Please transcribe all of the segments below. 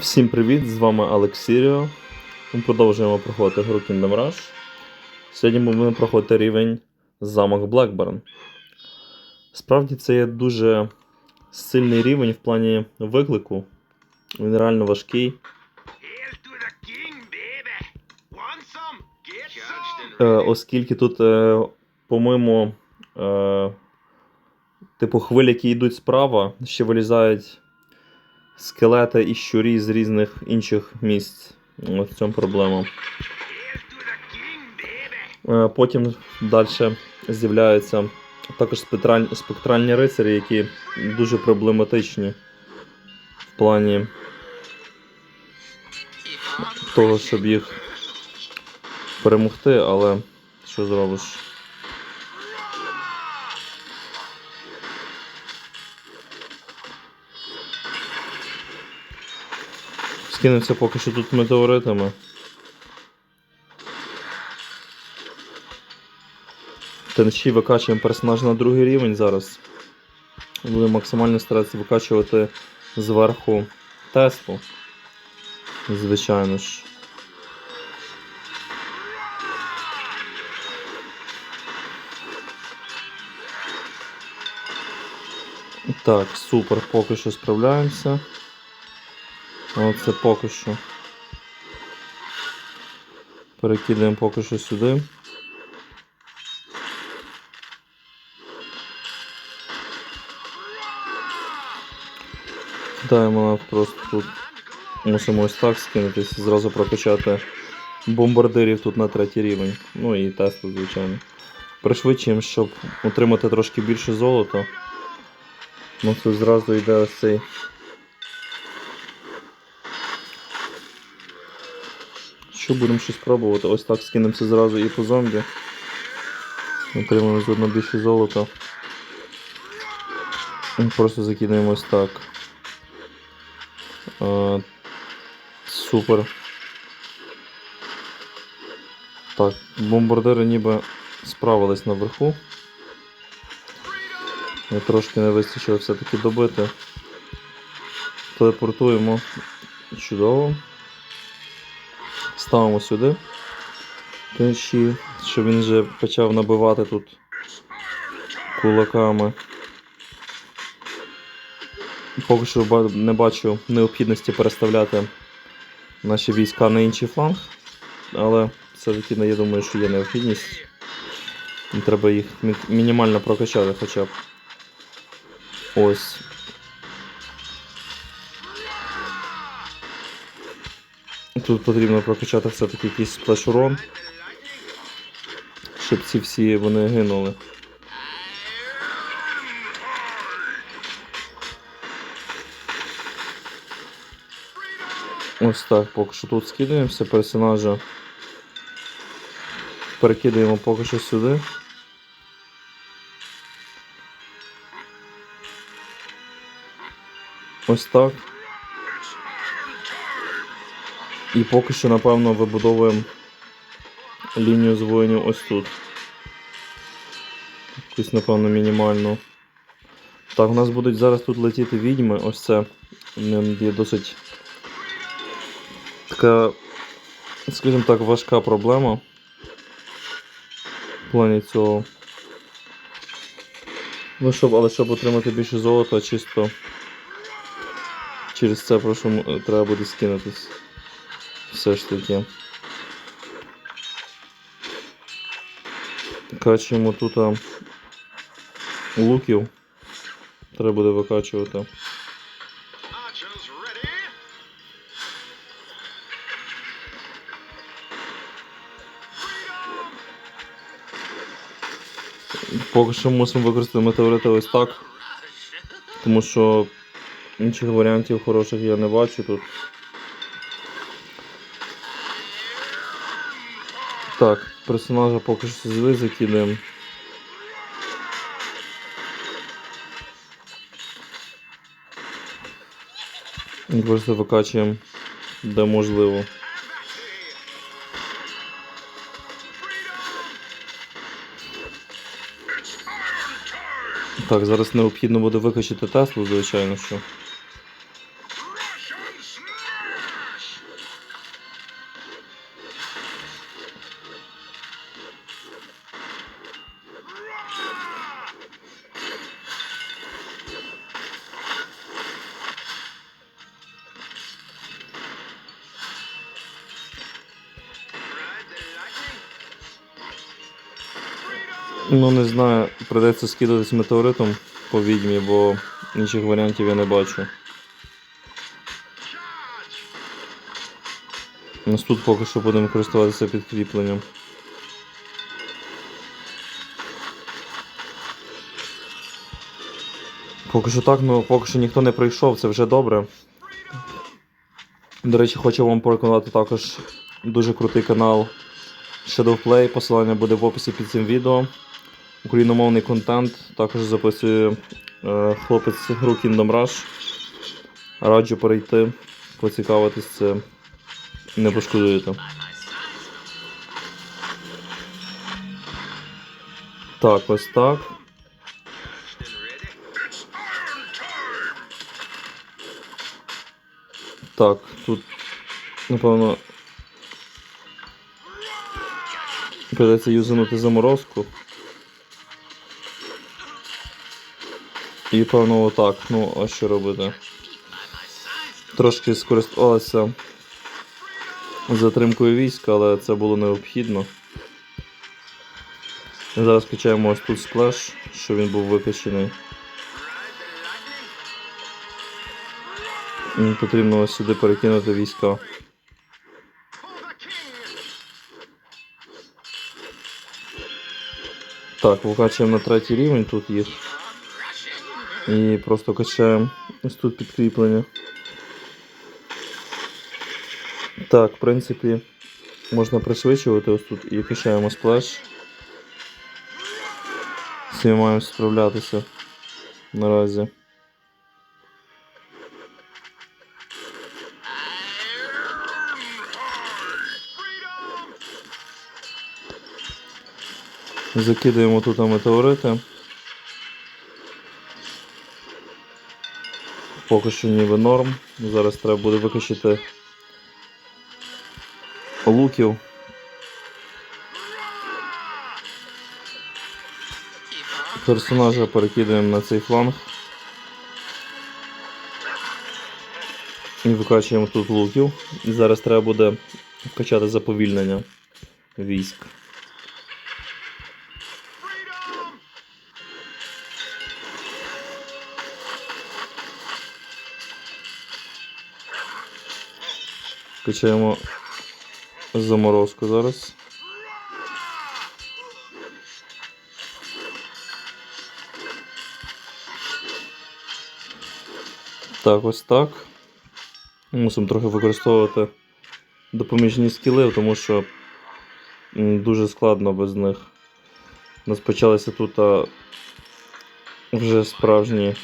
Всім привіт! З вами Алексіріо. Ми продовжуємо проходити гру Kingdom Rush. Сьогодні ми будемо проходити рівень замок Блекберн. Справді це є дуже сильний рівень в плані виклику. Він реально важкий. Е, оскільки тут, е, по-моєму, е, типу хвилі, які йдуть справа, ще вилізають скелети і щурі з різних інших місць. Ось в цьому проблема. Е, Потім далі з'являються також спектраль- спектральні рицарі, які дуже проблематичні в плані того, щоб їх перемогти, але що зробиш? Скинемося поки що тут метеоритами. Тенші викачуємо персонаж на другий рівень зараз. Будемо максимально старатися викачувати зверху Теслу. Звичайно ж. Так, супер, поки що справляємося. Оце поки що. Перекидаємо поки що сюди. Кидаємо на просто тут. Мусимо ось так скинутися, зразу прокачати бомбардирів тут на третій рівень. Ну і Теслу, звичайно. Пришвидшуємо, щоб отримати трошки більше золота. Ну тут зразу йде ось цей. Що будемо щось пробувати? Ось так скинемося зразу і по зомбі. Отримаємо заодно більше золота. Просто закидаємо ось так. Е, супер. Так, бомбардири ніби справились наверху. Я трошки не вистачило все-таки добити. Телепортуємо. Чудово. Ставимо сюди. Тенші, щоб він вже почав набивати тут кулаками. Поки що не бачу необхідності переставляти наші війська на інший фланг, але все-таки я думаю, що є необхідність. Треба їх мінімально прокачати хоча б. Ось. Тут потрібно прокачати все-таки якийсь сплеш урон, щоб ці всі вони гинули. Ось так, поки що тут скидаємося персонажа. Перекидаємо поки що сюди. Ось так. І поки що, напевно, вибудовуємо лінію з воїнів ось тут. Якусь, напевно, мінімальну. Так, у нас будуть зараз тут летіти відьми, ось це є досить така, скажімо так, важка проблема в плані цього. Ну, щоб, але щоб отримати більше золота, чисто через це прошу, треба буде скинутись. Все ж таки. Качуємо тут а, луків. Треба буде викачувати. Поки що мусимо використати метеорити ось так. Тому що інших варіантів хороших я не бачу тут. Так, персонажа поки що сюди закидаємо. І Просто викачуємо де можливо. Так, зараз необхідно буде викачати Теслу, звичайно що. Придеться скидатись метеоритом по відьмі, бо інших варіантів я не бачу. Нас тут поки що будемо користуватися підкріпленням. Поки що так, ну поки що ніхто не прийшов, це вже добре. До речі, хочу вам порекомендувати також дуже крутий канал Shadowplay. Посилання буде в описі під цим відео. Україномовний контент. Також записує е, хлопець гру Kingdom Rush. Раджу перейти, поцікавитись це. Не пошкодуєте. Так, ось так. Так, тут, напевно, придеться юзанути заморозку. І, певно, отак. Ну, а що робити? Трошки скористувалися затримкою війська, але це було необхідно. Зараз качаємо ось тут сплеш, що він був викачений. Потрібно ось сюди перекинути війська. Так, викачуємо на третій рівень, тут їх. І просто качаємо ось тут підкріплення. Так, в принципі, можна пришвидшувати ось тут і качаємо сплеш. З маємо справлятися наразі. Закидаємо тут метеорити. Поки що ніби норм. Зараз треба буде викачати луків. Персонажа перекидаємо на цей фланг. І викачуємо тут луків. І зараз треба буде вкачати заповільнення військ. Качаємо заморозку зараз. Так, ось так. Мусимо трохи використовувати допоміжні скіли, тому що дуже складно без них. У нас почалися тут а, вже справжні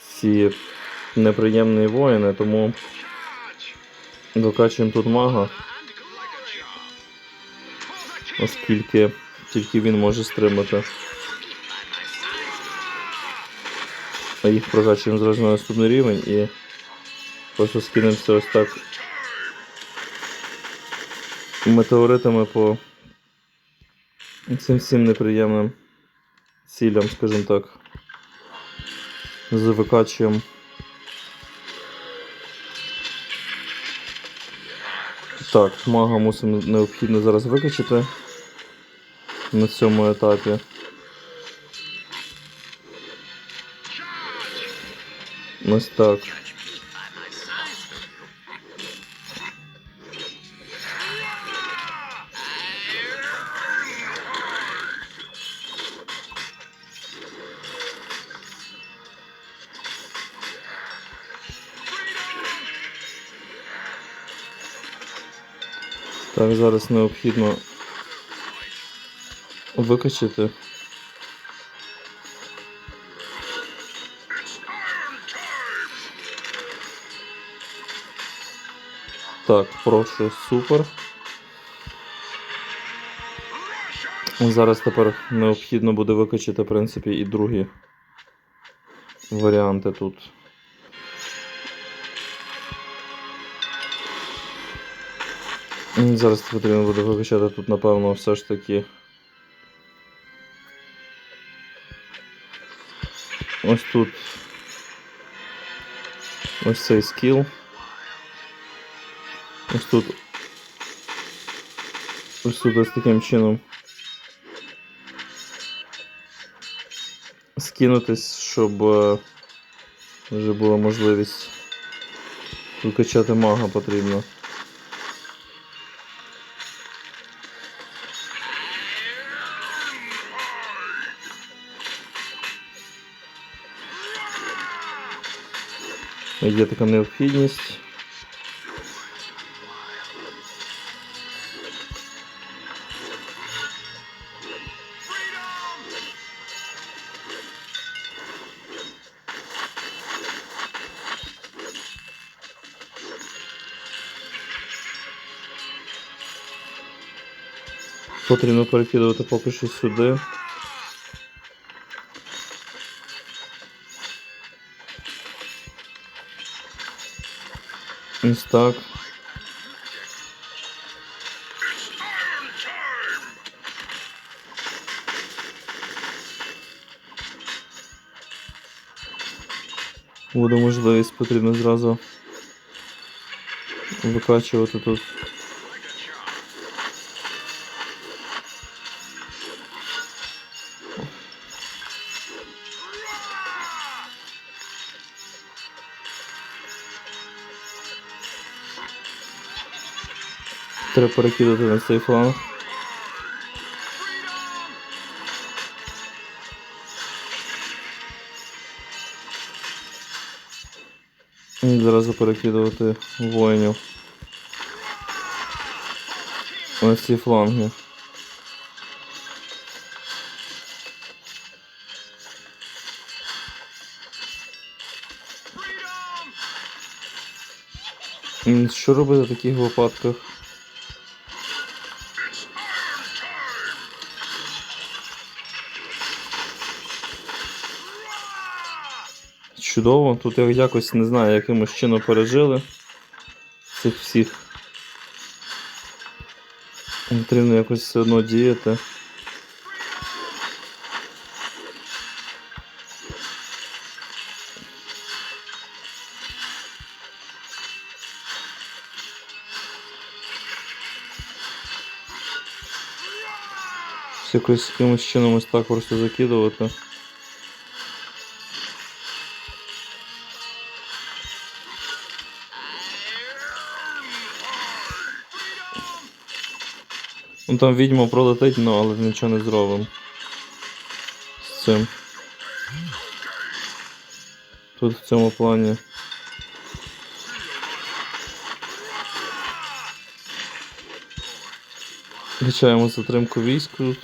ці неприємні воїни, тому! Докачуємо тут мага. Оскільки тільки він може стримати. А їх прокачуємо зразу на наступний рівень і просто скинемося ось так метеоритами по цим всім неприємним цілям, скажімо так. З Так, мага мусимо необхідно зараз викачити на цьому етапі. Ось так. Так, зараз необхідно викачати. Так, прошу, супер. Зараз тепер необхідно буде викачати, в принципі, і другі варіанти тут. Зараз потрібно буде вивчати тут, напевно, все ж таки. Ось тут. Ось цей скіл. Ось тут. Ось тут ось таким чином. Скинутись, щоб е, вже була можливість викачати мага потрібно. Є така необхідність. Потрібно перекидувати поки що сюди. Ось так. Буде можливість, потрібно зразу викачувати тут. Треба перекидати на цей фланг. І Зразу перекидувати воїнів. На ці фланги. Що робити в таких випадках? Чудово. Тут я якось не знаю, якимось чином пережили цих всіх. Потрібно якось все одно діяти. Якось якимось чином ось так просто закидувати. Ну там відьма пролетить, ну але нічого не зробимо. З цим. Тут в цьому плані. Вичаємо затримку військ тут.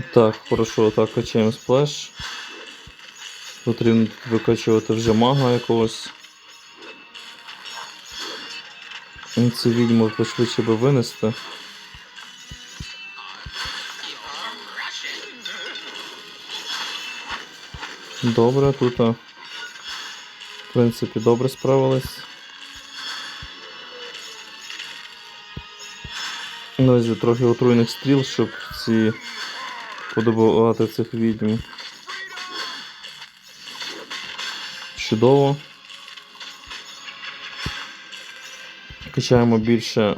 Так, хорошо, так, качаємо сплеш. Потрібно викачувати вже мага якогось. Цю відьму пошвидше би винести. Добре, тут, в принципі, добре справились. Ну, ось трохи отруйних стріл, щоб ці подобувати цих відьм. Чудово. Качаємо більше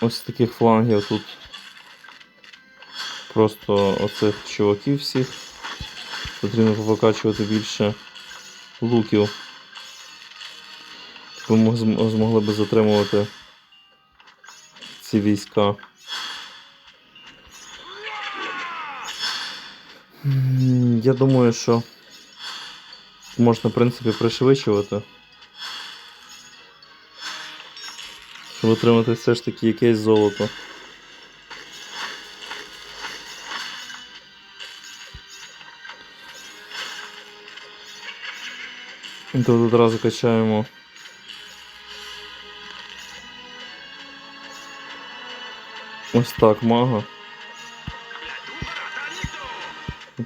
ось таких флангів тут. Просто оцих чуваків всіх. Потрібно викачувати більше луків. Ми змогли би затримувати ці війська. Я думаю, що можна, в принципі, пришвидшувати. Щоб отримати все ж таки якесь золото. І Тут одразу качаємо. Ось так мага.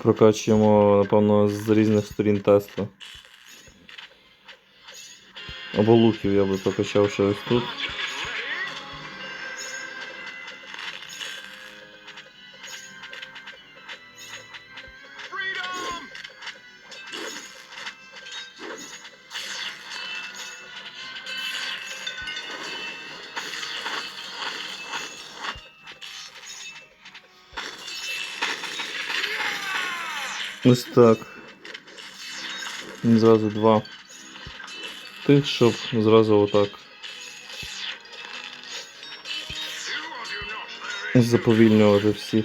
Прокачуємо, напевно, з різних сторін тесту. Або луків я би прокачав ще ось тут. Ось так. Зразу два. Тих, щоб зразу отак заповільнювати всіх.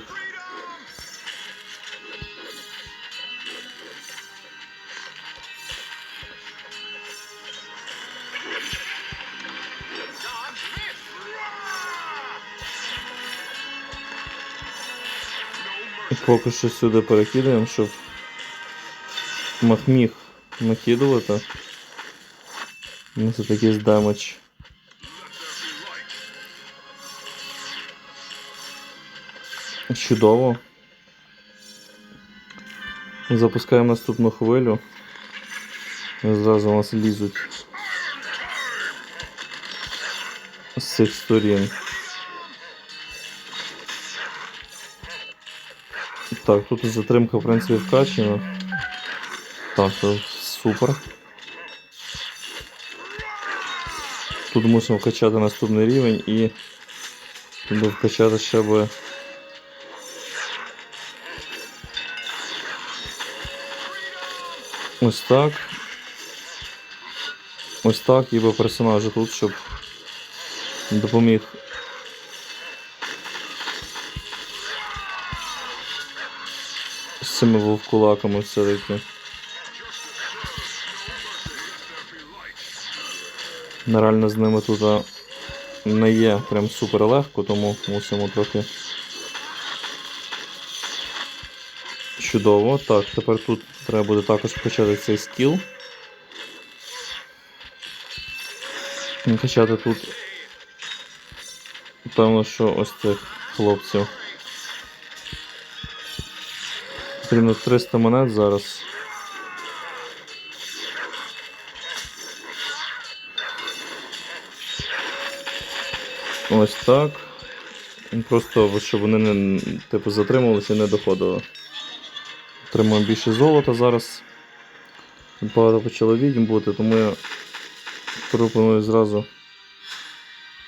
Поки що сюди перекидаємо, щоб Мах міг накидувати. Ну, це there be light. Чудово. Запускаємо наступну хвилю. Зразу у нас лізуть з цих. Так, тут затримка, в принципі, вкачена. Так, то супер. Тут мусимо вкачати наступний рівень і треба вкачати ще би Ось так. Ось так, і по персонажу тут, щоб допоміг. З цими вовкулаками все-таки. Нереально з ними тут не є прям супер легко, тому мусимо трохи. Чудово. Так, тепер тут треба буде також вкачати цей скіл. Качати тут. Певно, що ось цих хлопців. Потрібно 300 монет зараз. Ось так. Просто щоб вони не типу затримувалися і не доходили. Отримуємо більше золота зараз. Багато почало відьм бути, тому я пропоную зразу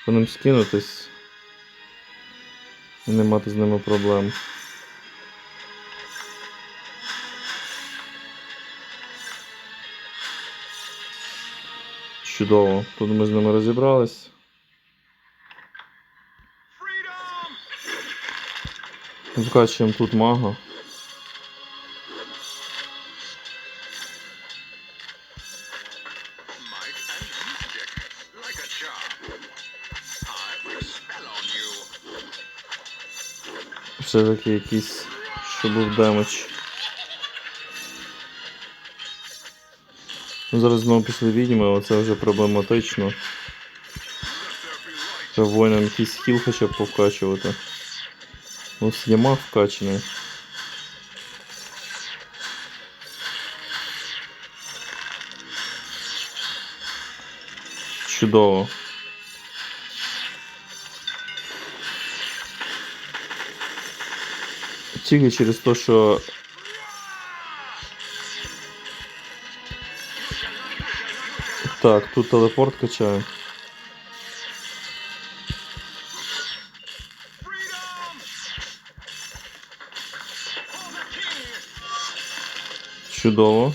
по ним скинутись і не мати з ними проблем. Чудово. Тут ми з ними розібрались. A spell on you. Все-таки якийсь, що був демедж. Ну, зараз знову пішли відьми, але це вже проблематично. Треба воїнам якийсь хіл хоча б повкачувати. Ось є маг вкачаний. Чудово. Тільки через те, що Так, тут телепорт качаю. Чудово.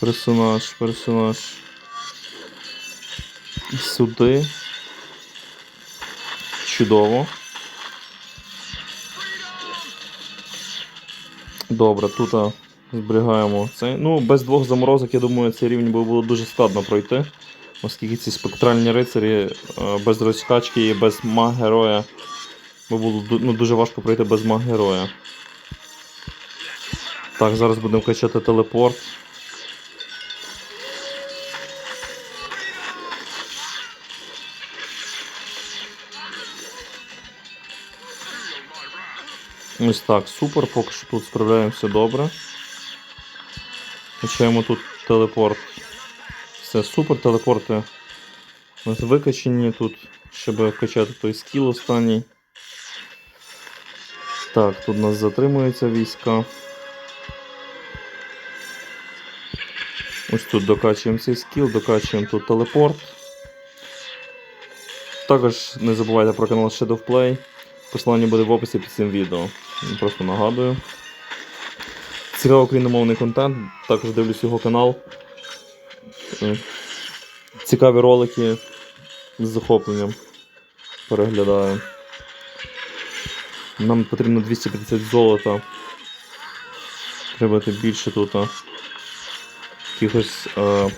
Персонаж, персонаж. Сюди. Чудово. Добре, тут зберігаємо цей. Ну, без двох заморозок, я думаю, цей рівень було дуже складно пройти. Оскільки ці спектральні рицарі е, без розкачки і без маг-героя. Бо було ну, дуже важко пройти без маг героя. Так, зараз будемо качати телепорт. Ось так, супер, поки що тут справляємося добре. Качаємо тут телепорт. Все, супер, телепорти у нас викачені, тут щоб качати той скіл останній. Так, тут у нас затримуються війська. Ось тут докачуємо цей скіл, докачуємо тут телепорт. Також не забувайте про канал Shadow Play. Посилання буде в описі під цим відео. Просто нагадую. Цікавий україномовний контент, також дивлюсь його канал. Е, Цікаві ролики з захопленням переглядаю. Нам потрібно 250 золота. Треба більше тут. Якихось е,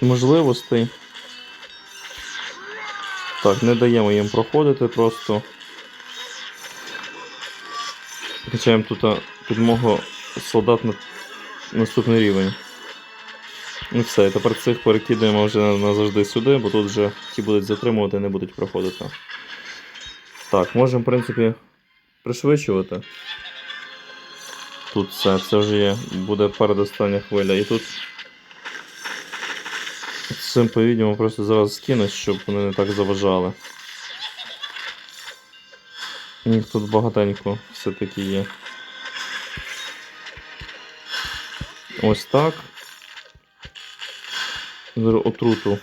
можливостей. Так, не даємо їм проходити просто. Качаємо тут підмогу солдат на наступний рівень. І все, і тепер цих перекидаємо вже назавжди сюди, бо тут вже ті будуть затримувати, не будуть проходити. Так, можемо, в принципі, пришвидшувати. Тут все, це вже є, буде передостання хвиля. І тут цим по-відньому просто зараз скину, щоб вони не так заважали. Їх тут багатенько все-таки є. Ось так. Отруту.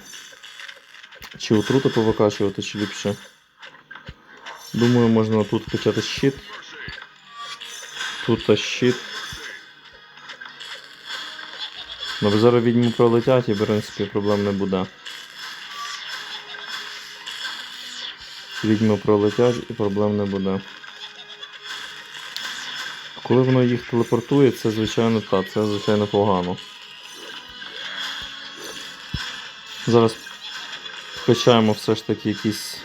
Чи отруту повикачувати, чи ліпше. Думаю, можна тут качати щит. Тут щит. Ну, зараз відьму пролетять і, в принципі, проблем не буде. Відьми пролетять і проблем не буде. Коли воно їх телепортує, це звичайно так, це звичайно погано. Зараз вкачаємо все ж таки якісь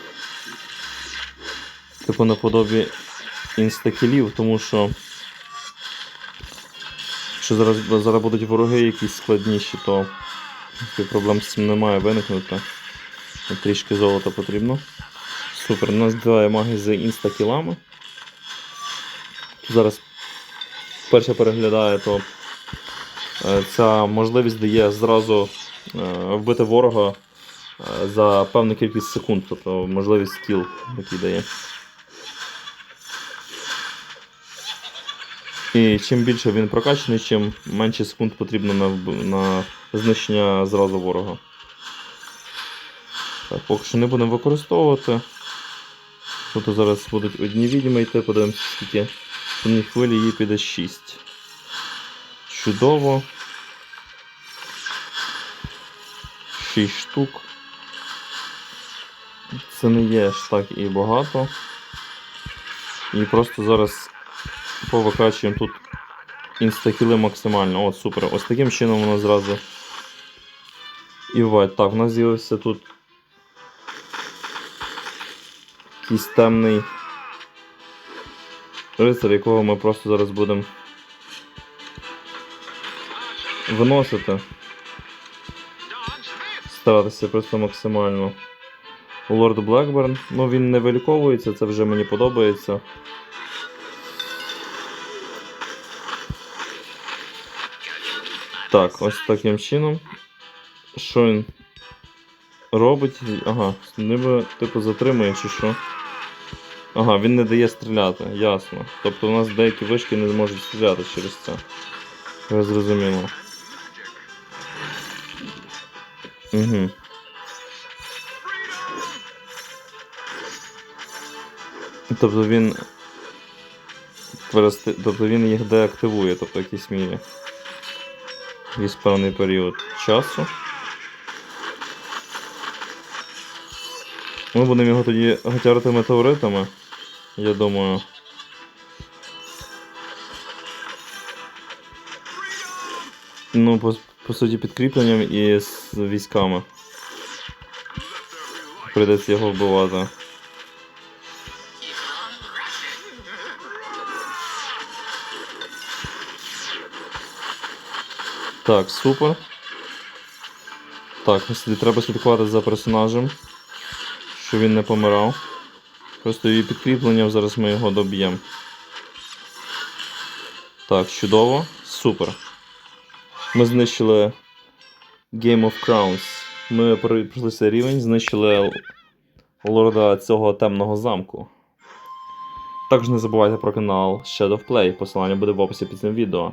типу наподобі інстакілів, тому що якщо зараз, зараз будуть вороги якісь складніші, то проблем з цим немає виникнути. Трішки золота потрібно. Супер, у нас два маги з інстакілами. Зараз перше переглядає, то е, ця можливість дає зразу е, вбити ворога е, за певну кількість секунд, тобто можливість кіл, який дає. І чим більше він прокачаний, чим менше секунд потрібно на, на знищення зразу ворога. Так, поки що не будемо використовувати. Тут зараз будуть одні відьми йти, подивимося, скільки в одній хвилі їй піде 6. Чудово. 6 штук. Це не є аж так і багато. І просто зараз повикачуємо тут інстакіли максимально. От, супер. Ось таким чином воно зразу. І вайт. Так, у нас з'явився тут якийсь темний рицар, якого ми просто зараз будемо виносити. Старатися просто максимально. Лорд Блекберн. Ну він не виліковується, це вже мені подобається. Так, ось таким чином. Що він робить? Ага, ніби типу затримує чи що. Ага, він не дає стріляти, ясно. Тобто у нас деякі вишки не зможуть стріляти через це. Я зрозуміло. Угу. Тобто він. Тобто він їх деактивує, тобто в якійсь мірі. Якийсь певний період часу. Ми будемо його тоді гатярити метеоритами, я думаю. Ну, по, по суті, підкріпленням і з військами. Прийдеться його вбивати. Так, супер. Так, сюди треба слідкувати за персонажем, щоб він не помирав. Просто її підкріпленням, зараз ми його доб'ємо. Так, чудово. Супер. Ми знищили Game of Crowns. Ми пройшли цей рівень, знищили лорда цього темного замку. Також не забувайте про канал Shadow Play. Посилання буде в описі під цим відео.